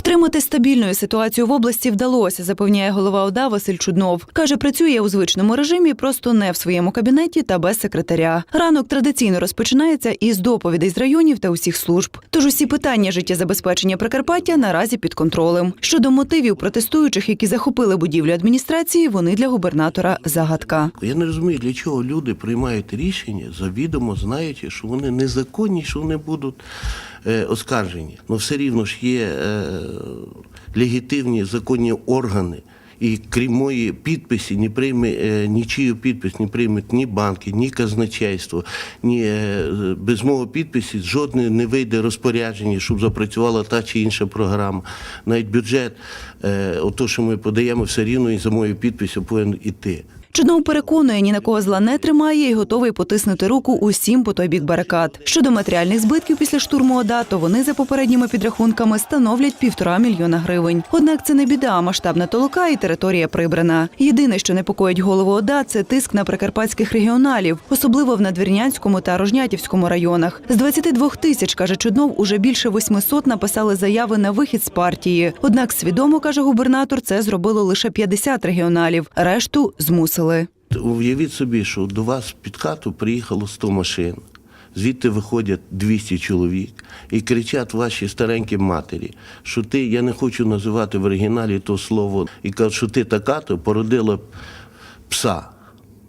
Втримати стабільну ситуацію в області вдалося, запевняє голова ОДА Василь Чуднов. Каже, працює у звичному режимі, просто не в своєму кабінеті та без секретаря. Ранок традиційно розпочинається із доповідей з районів та усіх служб. Тож усі питання життєзабезпечення Прикарпаття наразі під контролем. Щодо мотивів протестуючих, які захопили будівлю адміністрації, вони для губернатора загадка. Я не розумію, для чого люди приймають рішення, завідомо знаючи, що вони незаконні, що вони будуть е, оскаржені. Ну все рівно ж є е, легітимні законні органи. І крім моєї підписі, не прийме е, нічию підпис, не приймуть ні банки, ні казначейство, ні е, без мого підпису жодне не вийде розпорядження, щоб запрацювала та чи інша програма. Навіть бюджет, е, ото, що ми подаємо, все рівно і за моєю підписю повинен іти. Чуднов переконує, ні на кого зла не тримає і готовий потиснути руку усім по той бік барикад. Щодо матеріальних збитків після штурму ОДА, то вони за попередніми підрахунками становлять півтора мільйона гривень. Однак це не біда, а масштабна толока і територія прибрана. Єдине, що непокоїть голову ОДА, це тиск на прикарпатських регіоналів, особливо в Надвірнянському та Рожнятівському районах. З 22 тисяч, каже Чуднов, уже більше 800 написали заяви на вихід з партії. Однак свідомо, каже губернатор, це зробило лише 50 регіоналів. Решту змусили. Уявіть собі, що до вас під хату приїхало 100 машин. Звідти виходять 200 чоловік і кричать ваші старенькі матері, що ти, я не хочу називати в оригіналі то слово, і кажуть, що ти така то породила пса,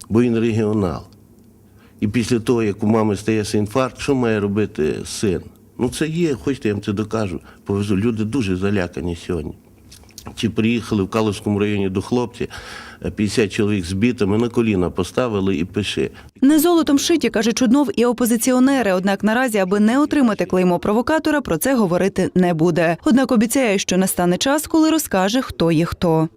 бо він регіонал. І після того, як у мами стається інфаркт, що має робити син? Ну це є, хочете, я вам це докажу. Повезу. Люди дуже залякані сьогодні. Чи приїхали в Каловському районі до хлопців, е, 50 чоловік з бітами на коліна поставили і пиши. Не золотом шиті, каже Чуднов, і опозиціонери. Однак наразі, аби не отримати клеймо провокатора, про це говорити не буде. Однак обіцяє, що настане час, коли розкаже, хто є хто.